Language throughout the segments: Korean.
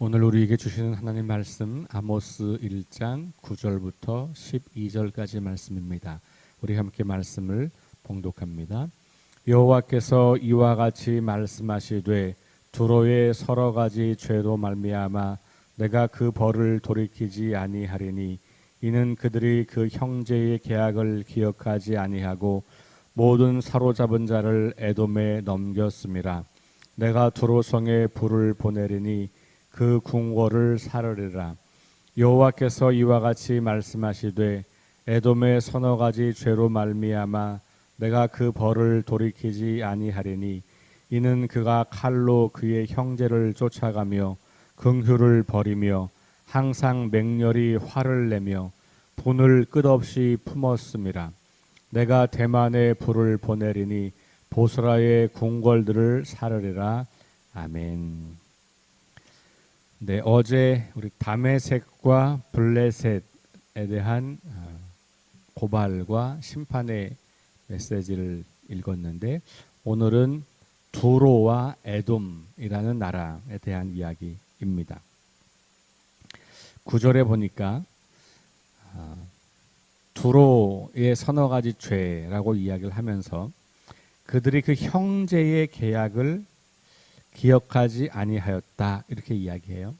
오늘 우리에게 주시는 하나님 말씀 아모스 1장 9절부터 12절까지 말씀입니다. 우리 함께 말씀을 봉독합니다. 여호와께서 이와 같이 말씀하시되 두로의 서러 가지 죄로 말미암아 내가 그 벌을 돌이키지 아니하리니 이는 그들이 그 형제의 계약을 기억하지 아니하고 모든 사로잡은 자를 에돔에 넘겼음이라 내가 두로성에 불을 보내리니 그 궁궐을 사르리라. 여호와께서 이와 같이 말씀하시되 에돔의 서너 가지 죄로 말미암아 내가 그 벌을 돌이키지 아니하리니 이는 그가 칼로 그의 형제를 쫓아가며 긍휼을 버리며 항상 맹렬히 화를 내며 분을 끝없이 품었음이라 내가 대만에 불을 보내리니 보스라의 궁궐들을 사르리라. 아멘. 네, 어제 우리 다메섹과 블레셋에 대한 어, 고발과 심판의 메시지를 읽었는데 오늘은 두로와 에돔이라는 나라에 대한 이야기입니다. 구절에 보니까 어, 두로의 서너 가지 죄라고 이야기를 하면서 그들이 그 형제의 계약을 기억하지 아니하였다 이렇게 이야기해요.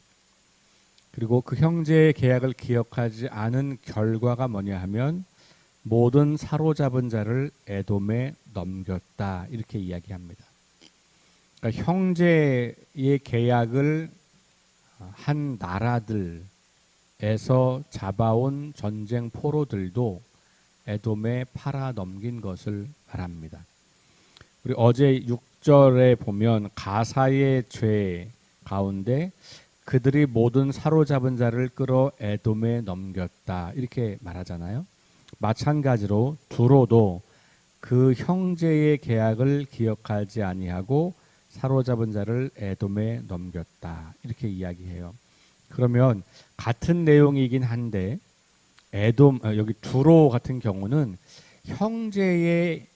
그리고 그 형제의 계약을 기억하지 않은 결과가 뭐냐 하면 모든 사로잡은 자를 에돔에 넘겼다 이렇게 이야기합니다. 그러니까 형제의 계약을 한 나라들에서 잡아온 전쟁 포로들도 에돔에 팔아 넘긴 것을 말합니다. 우리 어제 6 절에 보면 가사의 죄 가운데 그들이 모든 사로잡은 자를 끌어 에돔에 넘겼다 이렇게 말하잖아요. 마찬가지로 두로도 그 형제의 계약을 기억하지 아니하고 사로잡은 자를 에돔에 넘겼다 이렇게 이야기해요. 그러면 같은 내용이긴 한데 에돔 어, 여기 두로 같은 경우는 형제의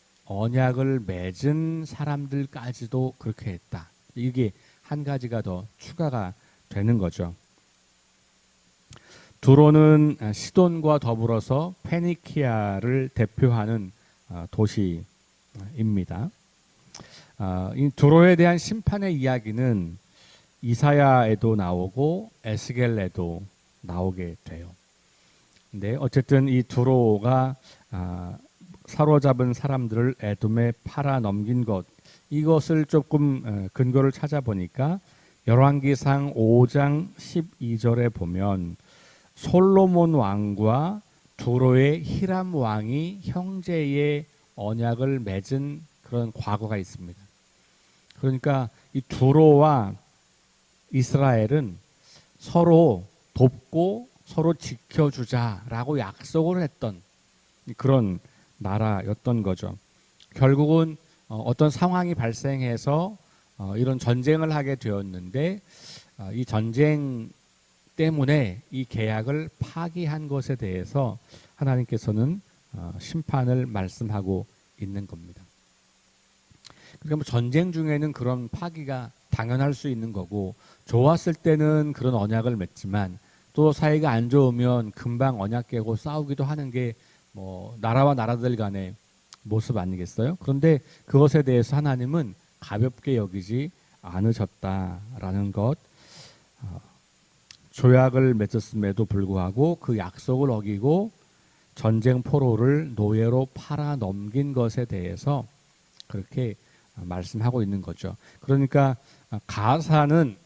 언약을 맺은 사람들까지도 그렇게 했다. 이게 한 가지가 더 추가가 되는 거죠. 두로는 시돈과 더불어서 페니키아를 대표하는 어, 도시입니다. 어, 이 두로에 대한 심판의 이야기는 이사야에도 나오고 에스겔에도 나오게 돼요. 근데 어쨌든 이 두로가 아, 사로잡은 사람들을 에돔에 팔아 넘긴 것 이것을 조금 어, 근거를 찾아보니까 열왕기상 5장 12절에 보면 솔로몬 왕과 두로의 히람 왕이 형제의 언약을 맺은 그런 과거가 있습니다. 그러니까 이 두로와 이스라엘은 서로 돕고 서로 지켜주자라고 약속을 했던 그런 나라였던 거죠. 결국은 어, 어떤 상황이 발생해서 어, 이런 전쟁을 하게 되었는데 어, 이 전쟁 때문에 이 계약을 파기한 것에 대해서 하나님께서는 심판을 말씀하고 있는 겁니다. 그러니까 뭐 전쟁 중에는 그런 파기가 당연할 수 있는 거고 좋았을 때는 그런 언약을 맺지만 또 사이가 안 좋으면 금방 언약 깨고 싸우기도 하는 게 뭐 나라와 나라들 간의 모습 아니겠어요? 그런데 그것에 대해서 하나님은 가볍게 여기지 않으셨다라는 것. 어, 조약을 맺었음에도 불구하고 그 약속을 어기고 전쟁 포로를 노예로 팔아 넘긴 것에 대해서 그렇게 말씀하고 있는 거죠. 그러니까 가사는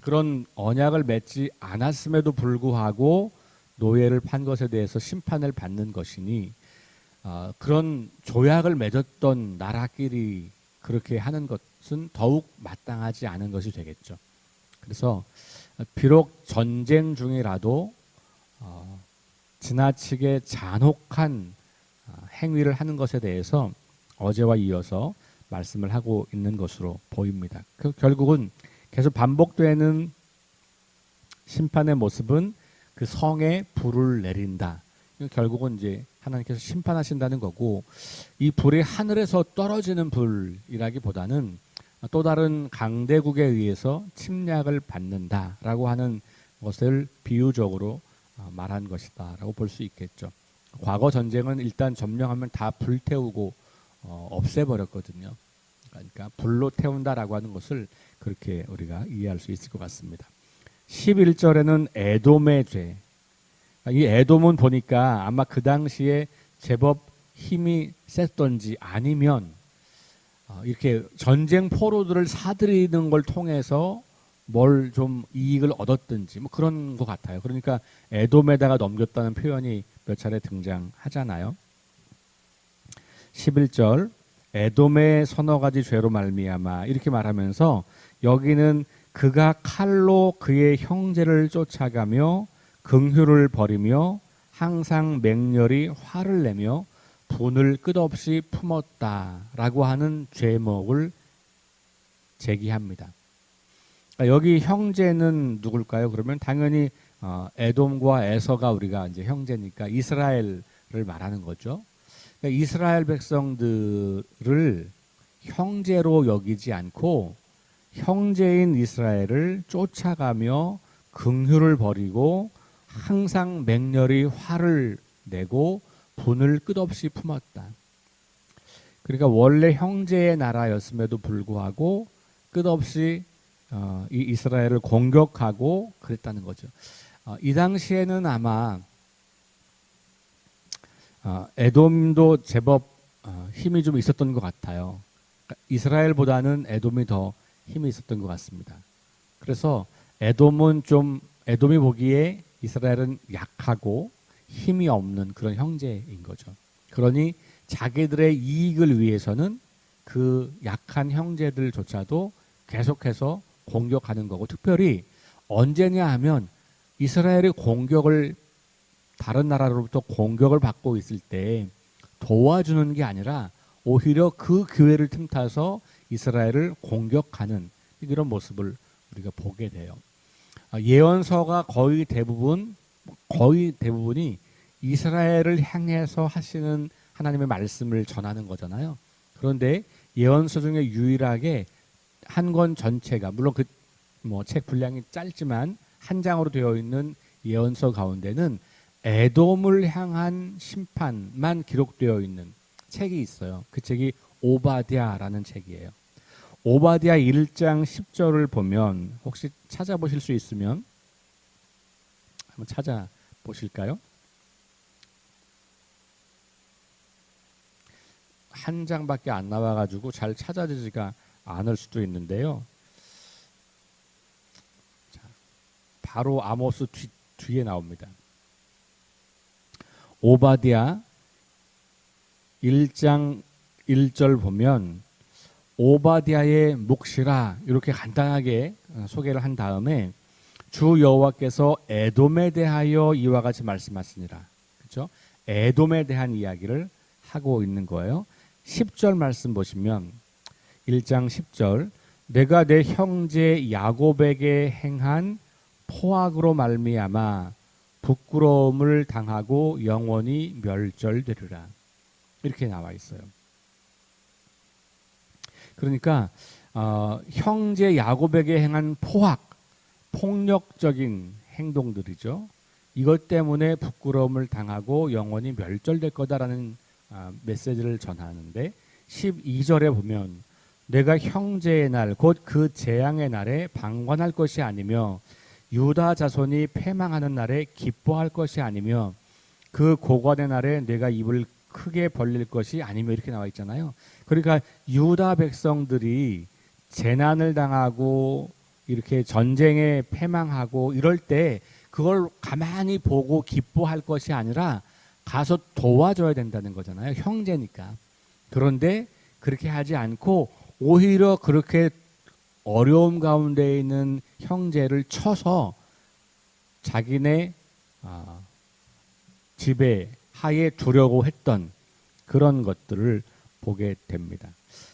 그런 언약을 맺지 않았음에도 불구하고 노예를 판 것에 대해서 심판을 받는 것이니 어, 그런 조약을 맺었던 나라끼리 그렇게 하는 것은 더욱 마땅하지 않은 것이 되겠죠. 그래서 비록 전쟁 중이라도 어, 지나치게 잔혹한 어, 행위를 하는 것에 대해서 어제와 이어서 말씀을 하고 있는 것으로 보입니다. 그 결국은 계속 반복되는 심판의 모습은 그 성에 불을 내린다. 결국은 이제 하나님께서 심판하신다는 거고 이 불이 하늘에서 떨어지는 불이라기보다는 또 다른 강대국에 의해서 침략을 받는다라고 하는 것을 비유적으로 어, 말한 것이다라고 볼 수 있겠죠. 과거 전쟁은 일단 점령하면 다 불태우고 어, 없애버렸거든요. 그러니까 불로 태운다라고 하는 것을 그렇게 우리가 이해할 수 있을 것 같습니다. 11절에는 에돔의 죄. 이 에돔은 보니까 아마 그 당시에 제법 힘이 셌던지 아니면 어, 이렇게 전쟁 포로들을 사들이는 걸 통해서 뭘 좀 이익을 얻었든지 뭐 그런 것 같아요. 그러니까 에돔에다가 넘겼다는 표현이 몇 차례 등장하잖아요. 11절 에돔의 서너 가지 죄로 말미암아 이렇게 말하면서 여기는 그가 칼로 그의 형제를 쫓아가며 긍휼을 버리며 항상 맹렬히 화를 내며 분을 끝없이 품었다라고 하는 죄목을 제기합니다. 그러니까 여기 형제는 누굴까요? 그러면 당연히 어, 에돔과 에서가 우리가 이제 형제니까 이스라엘을 말하는 거죠. 그러니까 이스라엘 백성들을 형제로 여기지 않고 형제인 이스라엘을 쫓아가며 긍휼을 버리고 항상 맹렬히 화를 내고 분을 끝없이 품었다. 그러니까 원래 형제의 나라였음에도 불구하고 끝없이 어, 이 이스라엘을 공격하고 그랬다는 거죠. 어, 이 당시에는 아마 어, 에돔도 제법 어, 힘이 좀 있었던 것 같아요. 그러니까 이스라엘보다는 에돔이 더 힘이 있었던 것 같습니다. 그래서 에돔은 좀 에돔이 보기에 이스라엘은 약하고 힘이 없는 그런 형제인 거죠. 그러니 자기들의 이익을 위해서는 그 약한 형제들조차도 계속해서 공격하는 거고 특별히 언제냐 하면 이스라엘의 공격을 다른 나라로부터 공격을 받고 있을 때 도와주는 게 아니라 오히려 그 기회를 틈타서 이스라엘을 공격하는 이런 모습을 우리가 보게 돼요. 아, 예언서가 거의 대부분 거의 대부분이 이스라엘을 향해서 하시는 하나님의 말씀을 전하는 거잖아요. 그런데 예언서 중에 유일하게 한 권 전체가 물론 그 뭐 책 분량이 짧지만 한 장으로 되어 있는 예언서 가운데는 에돔을 향한 심판만 기록되어 있는 책이 있어요. 그 책이 오바디아라는 책이에요. 오바디아 1장 10절을 보면 혹시 찾아보실 수 있으면 한번 찾아보실까요? 한 장밖에 안 나와가지고 잘 찾아지지가 않을 수도 있는데요. 자, 바로 아모스 뒤, 뒤에 나옵니다. 오바디아 1장 1절 보면 오바디아의 묵시라 이렇게 간단하게 어, 소개를 한 다음에 주 여호와께서 에돔에 대하여 이와 같이 말씀하시니라. 그렇죠? 에돔에 대한 이야기를 하고 있는 거예요. 10절 말씀 보시면 1장 10절 내가 내 형제 야곱에게 행한 포악으로 말미암아 부끄러움을 당하고 영원히 멸절되리라. 이렇게 나와 있어요. 그러니까 어, 형제 야곱에게 행한 포악, 폭력적인 행동들이죠. 이것 때문에 부끄러움을 당하고 영원히 멸절될 거다라는 아, 메시지를 전하는데 12절에 보면 내가 형제의 날 곧 그 재앙의 날에 방관할 것이 아니며 유다 자손이 패망하는 날에 기뻐할 것이 아니며 그 고관의 날에 내가 입을 크게 벌릴 것이 아니며 이렇게 나와 있잖아요. 그러니까 유다 백성들이 재난을 당하고 이렇게 전쟁에 패망하고 이럴 때 그걸 가만히 보고 기뻐할 것이 아니라 가서 도와줘야 된다는 거잖아요. 형제니까. 그런데 그렇게 하지 않고 오히려 그렇게 어려움 가운데 있는 형제를 쳐서 자기네 아, 지배 하에 두려고 했던 그런 것들을 보게 됩니다.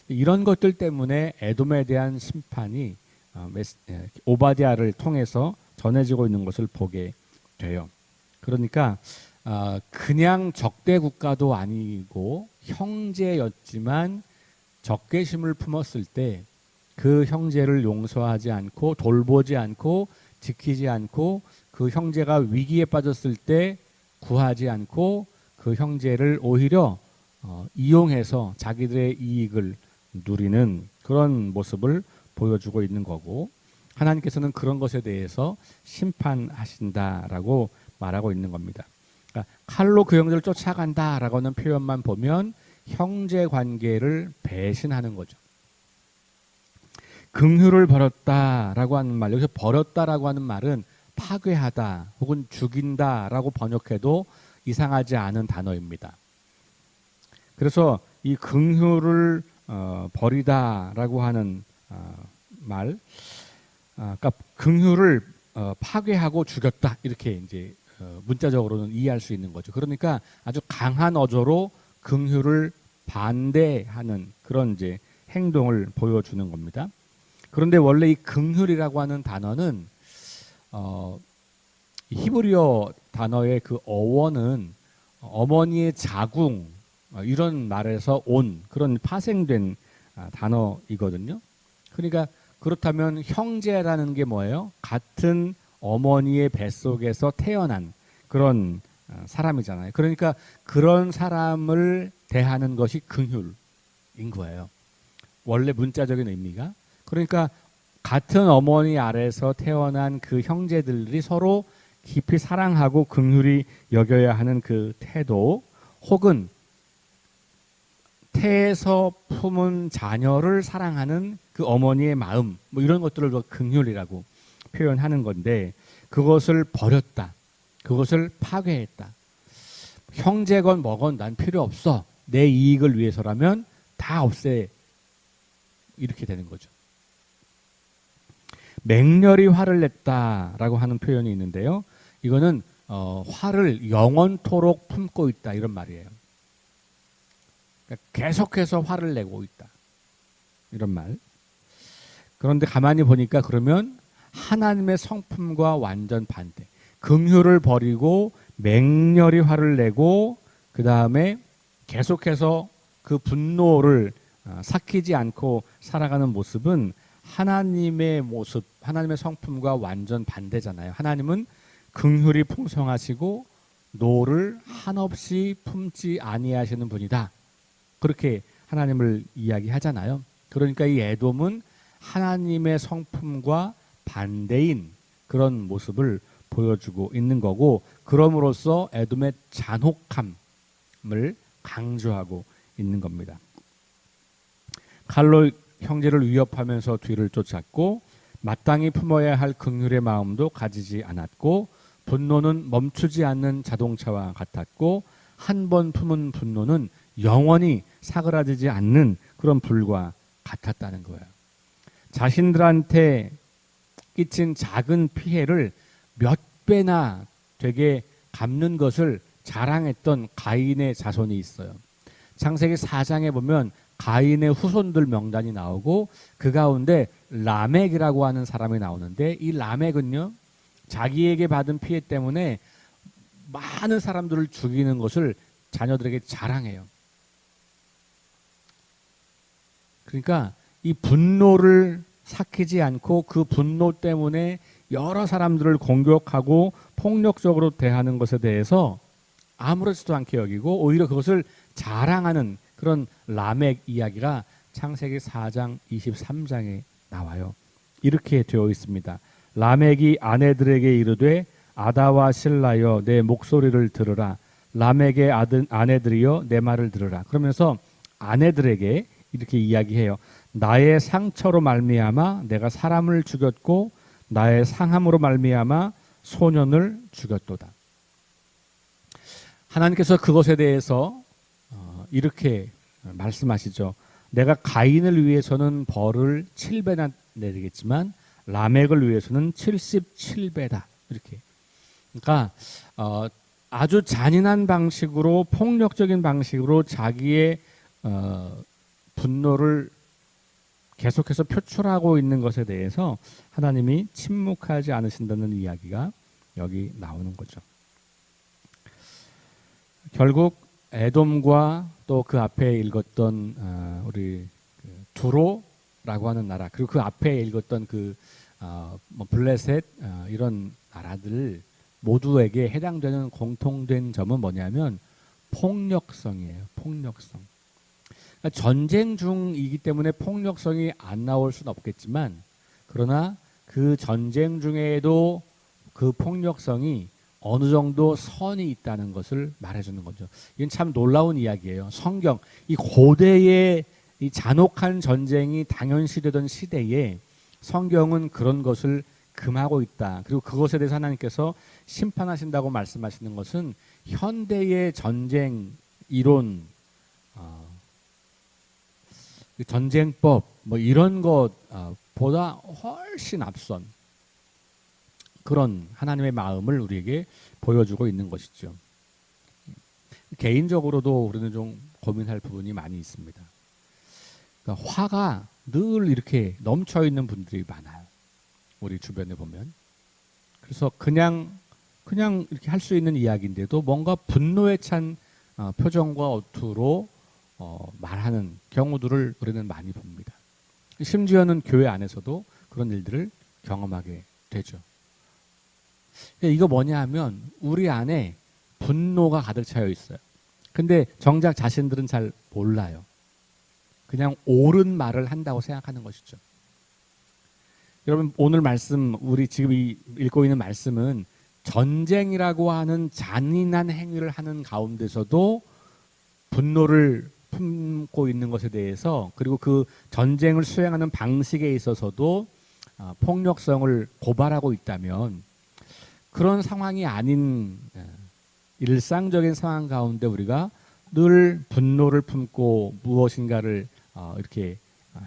이런 것들 때문에 에돔에 대한 심판이 어, 예, 오바디아를 통해서 전해지고 있는 것을 보게 돼요. 그러니까 아, 그냥 적대 국가도 아니고 형제였지만 적개심을 품었을 때 그 형제를 용서하지 않고 돌보지 않고 지키지 않고 그 형제가 위기에 빠졌을 때 구하지 않고 그 형제를 오히려 어, 이용해서 자기들의 이익을 누리는 그런 모습을 보여주고 있는 거고 하나님께서는 그런 것에 대해서 심판하신다라고 말하고 있는 겁니다. 그러니까 칼로 그 형제를 쫓아간다라고 하는 표현만 보면 형제 관계를 배신하는 거죠. 긍휼을 버렸다라고 하는 말 여기서 버렸다라고 하는 말은 파괴하다 혹은 죽인다라고 번역해도 이상하지 않은 단어입니다. 그래서 이 긍휼을 어, 버리다라고 하는 어, 말, 아, 그러니까 긍휼을 어, 파괴하고 죽였다 이렇게 이제 어, 문자적으로는 이해할 수 있는 거죠. 그러니까 아주 강한 어조로 긍휼을 반대하는 그런 이제 행동을 보여주는 겁니다. 그런데 원래 이 긍휼이라고 하는 단어는 어, 히브리어 단어의 그 어원은 어머니의 자궁 어, 이런 말에서 온 그런 파생된 아, 단어이거든요. 그러니까 그렇다면 형제라는 게 뭐예요? 같은 어머니의 뱃속에서 태어난 그런 아, 사람이잖아요. 그러니까 그런 사람을 대하는 것이 긍휼인 거예요. 원래 문자적인 의미가 그러니까 같은 어머니 아래서 태어난 그 형제들이 서로 깊이 사랑하고 긍휼히 여겨야 하는 그 태도 혹은 태에서 품은 자녀를 사랑하는 그 어머니의 마음 뭐 이런 것들을 긍휼이라고 표현하는 건데 그것을 버렸다. 그것을 파괴했다. 형제건 뭐건 난 필요 없어. 내 이익을 위해서라면 다 없애. 이렇게 되는 거죠. 맹렬히 화를 냈다라고 하는 표현이 있는데요. 이거는 어, 화를 영원토록 품고 있다 이런 말이에요. 그러니까 계속해서 화를 내고 있다 이런 말. 그런데 가만히 보니까 그러면 하나님의 성품과 완전 반대. 긍휼을 버리고 맹렬히 화를 내고 그 다음에 계속해서 그 분노를 어, 삭히지 않고 살아가는 모습은 하나님의 모습, 하나님의 성품과 완전 반대잖아요. 하나님은 긍휼이 풍성하시고 노를 한없이 품지 아니하시는 분이다. 그렇게 하나님을 이야기하잖아요. 그러니까 이 에돔은 하나님의 성품과 반대인 그런 모습을 보여주고 있는 거고 그럼으로써 에돔의 잔혹함을 강조하고 있는 겁니다. 칼로 형제를 위협하면서 뒤를 쫓았고 마땅히 품어야 할 긍휼의 마음도 가지지 않았고 분노는 멈추지 않는 자동차와 같았고 한 번 품은 분노는 영원히 사그라지지 않는 그런 불과 같았다는 거예요. 자신들한테 끼친 작은 피해를 몇 배나 되게 갚는 것을 자랑했던 가인의 자손이 있어요. 창세기 4장에 보면 가인의 후손들 명단이 나오고 그 가운데 라멕이라고 하는 사람이 나오는데 이 라멕은요 자기에게 받은 피해 때문에 많은 사람들을 죽이는 것을 자녀들에게 자랑해요. 그러니까 이 분노를 삭히지 않고 그 분노 때문에 여러 사람들을 공격하고 폭력적으로 대하는 것에 대해서 아무렇지도 않게 여기고 오히려 그것을 자랑하는 그런 라멕 이야기가 창세기 4장 23장에 나와요. 이렇게 되어 있습니다. 라멕이 아내들에게 이르되 아다와 신라여 내 목소리를 들으라. 라멕의 아들 아내들이여 내 말을 들으라. 그러면서 아내들에게 이렇게 이야기해요. 나의 상처로 말미암아 내가 사람을 죽였고 나의 상함으로 말미암아 소년을 죽였도다. 하나님께서 그것에 대해서 이렇게 말씀하시죠. 내가 가인을 위해서는 벌을 7배나 내리겠지만 라멕을 위해서는 77배다. 이렇게. 그러니까 어, 아주 잔인한 방식으로 폭력적인 방식으로 자기의 어, 분노를 계속해서 표출하고 있는 것에 대해서 하나님이 침묵하지 않으신다는 이야기가 여기 나오는 거죠. 결국 에돔과 또 그 앞에 읽었던 어, 우리 그 두로라고 라고 하는 나라 그리고 그 앞에 읽었던 그 어, 뭐 블레셋 어, 이런 나라들 모두에게 해당되는 공통된 점은 뭐냐면 폭력성이에요. 폭력성. 그러니까 전쟁 중이기 때문에 폭력성이 안 나올 수는 없겠지만 그러나 그 전쟁 중에도 그 폭력성이 어느 정도 선이 있다는 것을 말해주는 거죠. 이건 참 놀라운 이야기예요. 성경 이 고대의 이 잔혹한 전쟁이 당연시되던 시대에 성경은 그런 것을 금하고 있다. 그리고 그것에 대해서 하나님께서 심판하신다고 말씀하시는 것은 현대의 전쟁 이론, 어, 그 전쟁법 뭐 이런 것보다 훨씬 앞선 그런 하나님의 마음을 우리에게 보여주고 있는 것이죠. 개인적으로도 우리는 좀 고민할 부분이 많이 있습니다. 그러니까 화가 늘 이렇게 넘쳐 있는 분들이 많아요. 우리 주변에 보면. 그래서 그냥 그냥 이렇게 할 수 있는 이야기인데도 뭔가 분노에 찬 어, 표정과 어투로 어, 말하는 경우들을 우리는 많이 봅니다. 심지어는 교회 안에서도 그런 일들을 경험하게 되죠. 이거 뭐냐 하면 우리 안에 분노가 가득 차여 있어요. 근데 정작 자신들은 잘 몰라요. 그냥 옳은 말을 한다고 생각하는 것이죠. 여러분 오늘 말씀 우리 지금 이 읽고 있는 말씀은 전쟁이라고 하는 잔인한 행위를 하는 가운데서도 분노를 품고 있는 것에 대해서 그리고 그 전쟁을 수행하는 방식에 있어서도 아, 폭력성을 고발하고 있다면 그런 상황이 아닌 예, 일상적인 상황 가운데 우리가 늘 분노를 품고 무엇인가를 어, 이렇게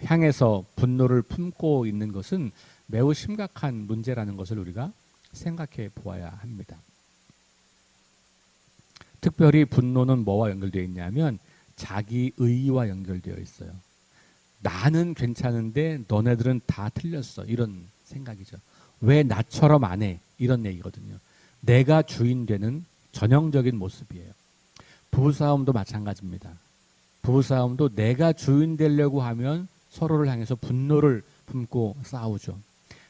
향해서 분노를 품고 있는 것은 매우 심각한 문제라는 것을 우리가 생각해 보아야 합니다. 특별히 분노는 뭐와 연결되어 있냐면 자기 의와 연결되어 있어요. 나는 괜찮은데 너네들은 다 틀렸어. 이런 생각이죠. 왜 나처럼 안 해? 이런 얘기거든요. 내가 주인 되는 전형적인 모습이에요. 부부싸움도 마찬가지입니다. 부부싸움도 내가 주인 되려고 하면 서로를 향해서 분노를 품고 싸우죠.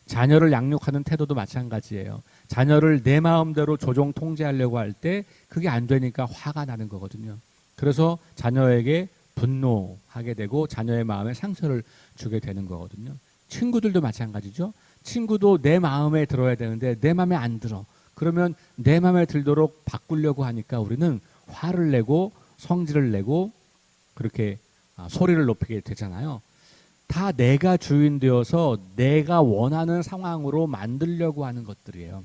자녀를 양육하는 태도도 마찬가지예요. 자녀를 내 마음대로 조종 통제하려고 할 때 그게 안 되니까 화가 나는 거거든요. 그래서 자녀에게 분노하게 되고 자녀의 마음에 상처를 주게 되는 거거든요. 친구들도 마찬가지죠. 친구도 내 마음에 들어야 되는데 내 마음에 안 들어. 그러면 내 마음에 들도록 바꾸려고 하니까 우리는 화를 내고 성질을 내고 그렇게 아, 소리를 높이게 되잖아요. 다 내가 주인 되어서 내가 원하는 상황으로 만들려고 하는 것들이에요.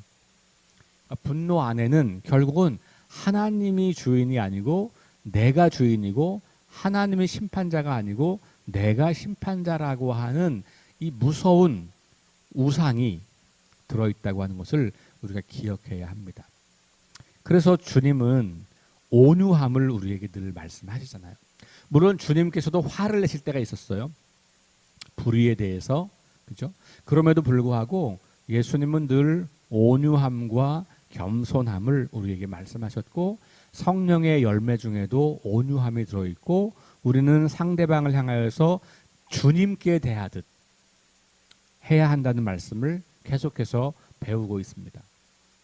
그러니까 분노 안에는 결국은 하나님이 주인이 아니고 내가 주인이고 하나님이 심판자가 아니고 내가 심판자라고 하는 이 무서운 우상이 들어있다고 하는 것을 우리가 기억해야 합니다. 그래서 주님은 온유함을 우리에게 늘 말씀하시잖아요. 물론 주님께서도 화를 내실 때가 있었어요. 불의에 대해서 그죠? 그럼에도 불구하고 예수님은 늘 온유함과 겸손함을 우리에게 말씀하셨고 성령의 열매 중에도 온유함이 들어 있고 우리는 상대방을 향하여서 주님께 대하듯 해야 한다는 말씀을 계속해서 배우고 있습니다.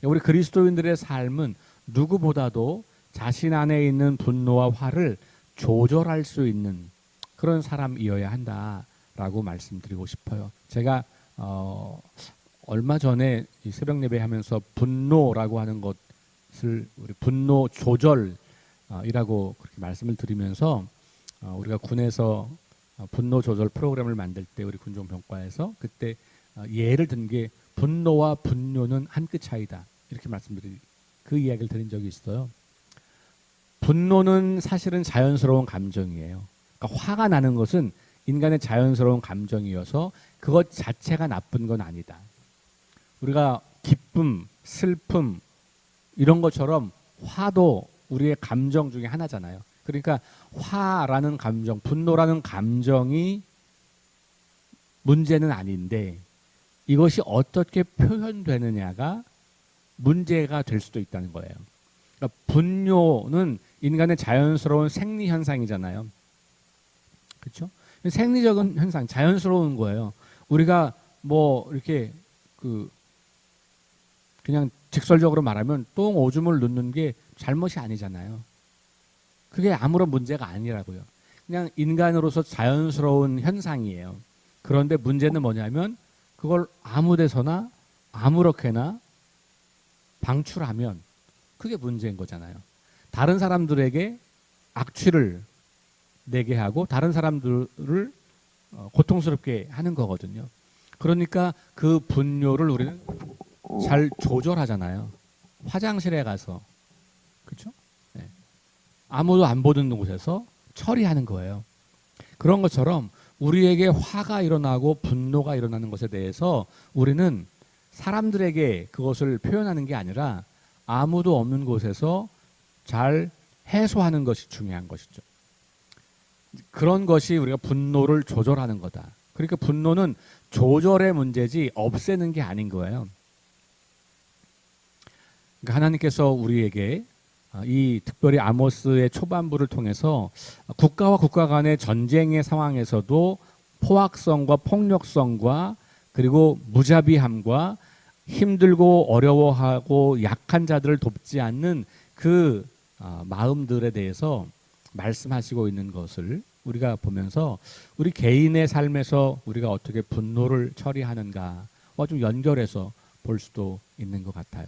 우리 그리스도인들의 삶은 누구보다도 자신 안에 있는 분노와 화를 조절할 수 있는 그런 사람이어야 한다라고 말씀드리고 싶어요. 제가 어, 얼마 전에 새벽 예배하면서 분노라고 하는 것을 우리 분노 조절이라고 그렇게 말씀을 드리면서 어, 우리가 군에서 어, 분노 조절 프로그램을 만들 때 우리 군종 병과에서 그때 어, 예를 든 게 분노와 분뇨는 한 끗 차이다 이렇게 말씀드리 그 이야기를 드린 적이 있어요. 분노는 사실은 자연스러운 감정이에요. 그러니까 화가 나는 것은 인간의 자연스러운 감정이어서 그것 자체가 나쁜 건 아니다. 우리가 기쁨, 슬픔 이런 것처럼 화도 우리의 감정 중에 하나잖아요. 그러니까 화라는 감정, 분노라는 감정이 문제는 아닌데 이것이 어떻게 표현되느냐가 문제가 될 수도 있다는 거예요. 그러니까 분뇨는 인간의 자연스러운 생리 현상이잖아요. 그렇죠? 생리적인 현상, 자연스러운 거예요. 우리가 뭐 이렇게 그 그냥 직설적으로 말하면 똥 오줌을 넣는 게 잘못이 아니잖아요. 그게 아무런 문제가 아니라고요. 그냥 인간으로서 자연스러운 현상이에요. 그런데 문제는 뭐냐면 그걸 아무 데서나 아무렇게나 방출하면 그게 문제인 거잖아요. 다른 사람들에게 악취를 내게 하고 다른 사람들을 어, 고통스럽게 하는 거거든요. 그러니까 그 분뇨를 우리는 잘 조절하잖아요. 화장실에 가서 그렇죠? 네. 아무도 안 보는 곳에서 처리하는 거예요. 그런 것처럼 우리에게 화가 일어나고 분노가 일어나는 것에 대해서 우리는 사람들에게 그것을 표현하는 게 아니라 아무도 없는 곳에서 잘 해소하는 것이 중요한 것이죠. 그런 것이 우리가 분노를 조절하는 거다. 그러니까 분노는 조절의 문제지 없애는 게 아닌 거예요. 그러니까 하나님께서 우리에게 아, 이 특별히 아모스의 초반부를 통해서 국가와 국가 간의 전쟁의 상황에서도 포악성과 폭력성과 그리고 무자비함과 힘들고 어려워하고 약한 자들을 돕지 않는 그 아, 마음들에 대해서 말씀하시고 있는 것을 우리가 보면서 우리 개인의 삶에서 우리가 어떻게 분노를 처리하는가와 좀 연결해서 볼 수도 있는 것 같아요.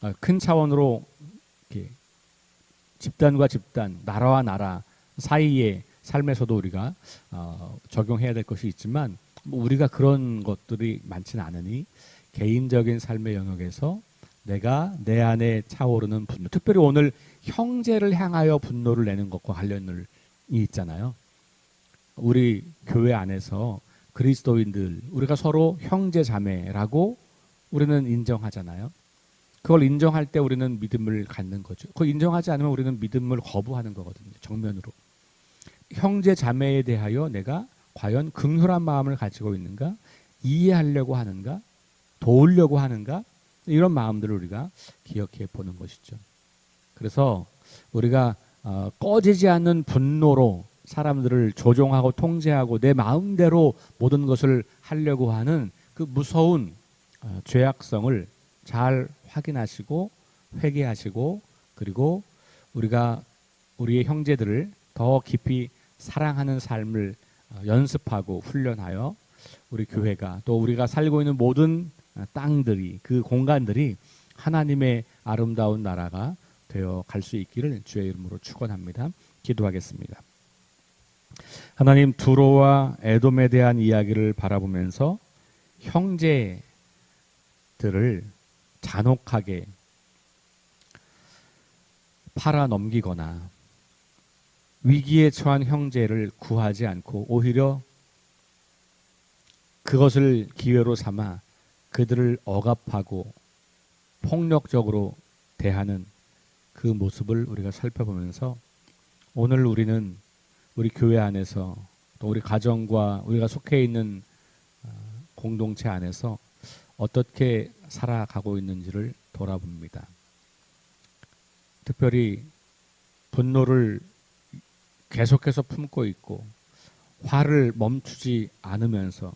아, 큰 차원으로 집단과 집단, 나라와 나라 사이의 삶에서도 우리가 어, 적용해야 될 것이 있지만 뭐 우리가 그런 것들이 많지는 않으니 개인적인 삶의 영역에서 내가 내 안에 차오르는 분노, 특별히 오늘 형제를 향하여 분노를 내는 것과 관련이 있잖아요. 우리 교회 안에서 그리스도인들 우리가 서로 형제 자매라고 우리는 인정하잖아요. 그걸 인정할 때 우리는 믿음을 갖는 거죠. 그걸 인정하지 않으면 우리는 믿음을 거부하는 거거든요. 정면으로. 형제 자매에 대하여 내가 과연 긍휼한 마음을 가지고 있는가? 이해하려고 하는가? 도우려고 하는가? 이런 마음들을 우리가 기억해 보는 것이죠. 그래서 우리가 어, 꺼지지 않는 분노로 사람들을 조종하고 통제하고 내 마음대로 모든 것을 하려고 하는 그 무서운 어, 죄악성을 잘 확인하시고 회개하시고 그리고 우리가 우리의 형제들을 더 깊이 사랑하는 삶을 어, 연습하고 훈련하여 우리 교회가 또 우리가 살고 있는 모든 어, 땅들이 그 공간들이 하나님의 아름다운 나라가 되어 갈 수 있기를 주의 이름으로 축원합니다. 기도하겠습니다. 하나님 두로와 에돔에 대한 이야기를 바라보면서 형제들을 잔혹하게 팔아 넘기거나 위기에 처한 형제를 구하지 않고 오히려 그것을 기회로 삼아 그들을 억압하고 폭력적으로 대하는 그 모습을 우리가 살펴보면서 오늘 우리는 우리 교회 안에서 또 우리 가정과 우리가 속해 있는 어, 공동체 안에서 어떻게 살아가고 있는지를 돌아봅니다. 특별히 분노를 계속해서 품고 있고 화를 멈추지 않으면서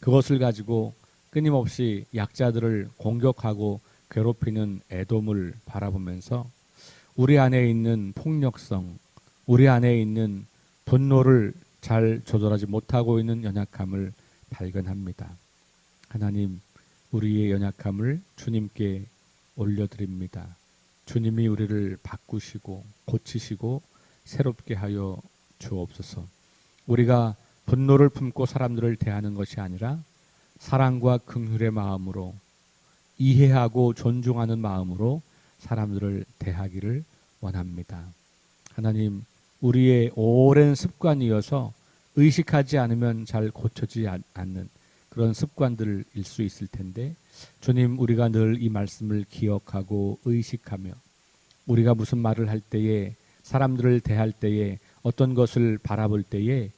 그것을 가지고 끊임없이 약자들을 공격하고 괴롭히는 애돔을 바라보면서 우리 안에 있는 폭력성, 우리 안에 있는 분노를 잘 조절하지 못하고 있는 연약함을 발견합니다. 하나님, 우리의 연약함을 주님께 올려드립니다. 주님이 우리를 바꾸시고 고치시고 새롭게 하여 주옵소서. 우리가 분노를 품고 사람들을 대하는 것이 아니라 사랑과 긍휼의 마음으로 이해하고 존중하는 마음으로 사람들을 대하기를 원합니다. 하나님, 우리의 오랜 습관이어서 의식하지 않으면 잘 고쳐지지 않는 그런 습관들일 수 있을 텐데 주님 우리가 늘 이 말씀을 기억하고 의식하며 우리가 무슨 말을 할 때에 사람들을 대할 때에 어떤 것을 바라볼 때에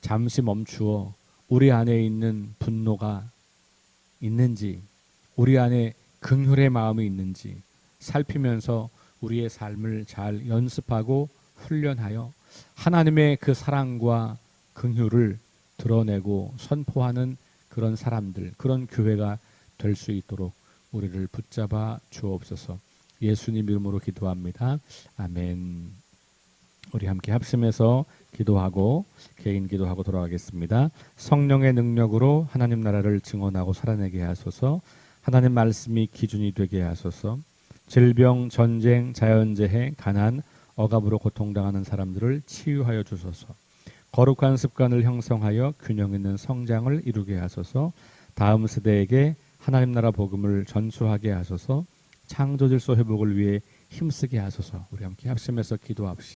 잠시 멈추어 우리 안에 있는 분노가 있는지 우리 안에 긍휼의 마음이 있는지 살피면서 우리의 삶을 잘 연습하고 훈련하여 하나님의 그 사랑과 긍휼을 드러내고 선포하는 그런 사람들, 그런 교회가 될 수 있도록 우리를 붙잡아 주옵소서. 예수님 이름으로 기도합니다. 아멘. 우리 함께 합심해서 기도하고 개인 기도하고 돌아가겠습니다. 성령의 능력으로 하나님 나라를 증언하고 살아내게 하소서. 하나님 말씀이 기준이 되게 하소서. 질병, 전쟁, 자연재해, 가난, 억압으로 고통당하는 사람들을 치유하여 주소서. 거룩한 습관을 형성하여 균형 있는 성장을 이루게 하소서. 다음 세대에게 하나님 나라 복음을 전수하게 하소서. 창조 질서 회복을 위해 힘쓰게 하소서. 우리 함께 합심해서 기도합시다.